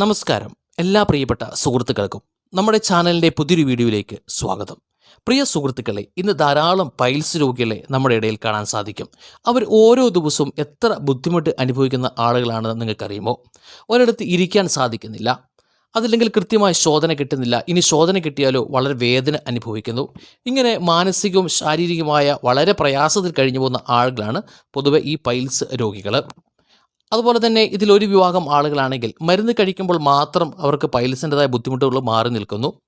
നമസ്കാരം. എല്ലാ പ്രിയപ്പെട്ട സുഹൃത്തുക്കൾക്കും നമ്മുടെ ചാനലിന്റെ പുതിയൊരു വീഡിയോയിലേക്ക് സ്വാഗതം. പ്രിയ സുഹൃത്തുക്കളെ ഇന്ന് ധാരാളം പൈൽസ് രോഗികളെ നമ്മുടെ ഇടയിൽ കാണാൻ സാധിക്കും. അവർ ഓരോ ദിവസവും എത്ര ബുദ്ധിമുട്ട് അനുഭവിക്കുന്ന ആളുകളാണെന്ന് നിങ്ങൾക്കറിയുമോ? ഒരിടത്ത് ഇരിക്കാൻ സാധിക്കുന്നില്ല. അതില്ലെങ്കിൽ കൃത്യമായ ശോധന കിട്ടുന്നില്ല. ഇനി ശോധന കിട്ടിയാലോ വളരെ വേദന അനുഭവിക്കുന്നു. ഇങ്ങനെ മാനസികവും ശാരീരികവുമായ വളരെ പ്രയാസത്തിൽ കഴിഞ്ഞു പോകുന്ന ആളുകളാണ് പൊതുവെ ഈ പൈൽസ് രോഗികൾ അതുപോലെ തന്നെ ഇതിലൊരു വിഭാഗം ആളുകളാണെങ്കിൽ മരുന്ന് കഴിക്കുമ്പോൾ മാത്രം അവർക്ക് പൈൽസിന്റെതായ ബുദ്ധിമുട്ടുകൾ മാറി നിൽക്കുന്നു.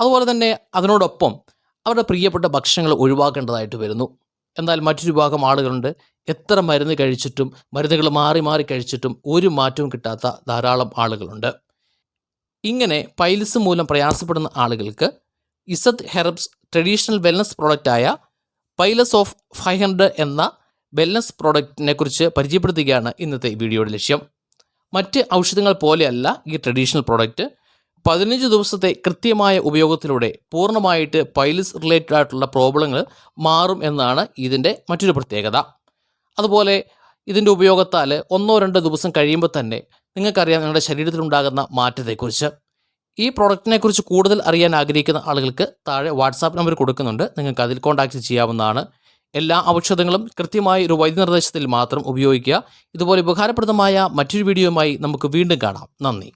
അതുപോലെ തന്നെ അതിനോടൊപ്പം അവരുടെ പ്രിയപ്പെട്ട ഭക്ഷണങ്ങൾ ഒഴിവാക്കേണ്ടതായിട്ട് വരുന്നു. എന്നാൽ മറ്റൊരു വിഭാഗം ആളുകളുണ്ട്. എത്ര മരുന്ന് കഴിച്ചിട്ടും മരുന്നുകൾ മാറി മാറി കഴിച്ചിട്ടും ഒരു മാറ്റവും കിട്ടാത്ത ധാരാളം ആളുകളുണ്ട്. ഇങ്ങനെ പൈലസ് മൂലം പ്രയാസപ്പെടുന്ന ആളുകൾക്ക് ഇസത് ഹെർബ്സ് ട്രഡീഷണൽ വെൽനസ് പ്രോഡക്റ്റായ പൈലസ് ഓഫ് ഫൈവ് ഹൺഡ്രഡ് എന്ന വെൽനസ് പ്രോഡക്റ്റിനെ കുറിച്ച് പരിചയപ്പെടുത്തുകയാണ് ഇന്നത്തെ വീഡിയോയുടെ ലക്ഷ്യം. മറ്റ് ഔഷധങ്ങൾ പോലെയല്ല ഈ ട്രഡീഷണൽ പ്രോഡക്റ്റ് പതിനഞ്ച് ദിവസത്തെ കൃത്യമായ ഉപയോഗത്തിലൂടെ പൂർണമായിട്ട് പൈലിസ് റിലേറ്റഡ് ആയിട്ടുള്ള പ്രോബ്ലങ്ങൾ മാറും എന്നാണ് ഇതിന്റെ മറ്റൊരു പ്രത്യേകത. അതുപോലെ ഇതിന്റെ ഉപയോഗത്താൽ ഒന്നോ രണ്ടോ ദിവസം കഴിയുമ്പോൾ തന്നെ നിങ്ങൾക്കറിയാം നിങ്ങളുടെ ശരീരത്തിലുണ്ടാകുന്ന മാറ്റത്തെക്കുറിച്ച്. ഈ പ്രോഡക്റ്റിനെ കുറിച്ച് കൂടുതൽ അറിയാൻ ആഗ്രഹിക്കുന്ന ആളുകൾക്ക് താഴെ വാട്സാപ്പ് നമ്പർ കൊടുക്കുന്നുണ്ട്. നിങ്ങൾക്ക് അതിൽ കോൺടാക്റ്റ് ചെയ്യാവുന്നതാണ്. എല്ലാ ഔഷധങ്ങളും കൃത്യമായ ഒരു വൈദ്യനിർദ്ദേശത്തിൽ മാത്രം ഉപയോഗിക്കുക. ഇതുപോലെ ഉപകാരപ്രദമായ മറ്റൊരു വീഡിയോയുമായി നമുക്ക് വീണ്ടും കാണാം. നന്ദി.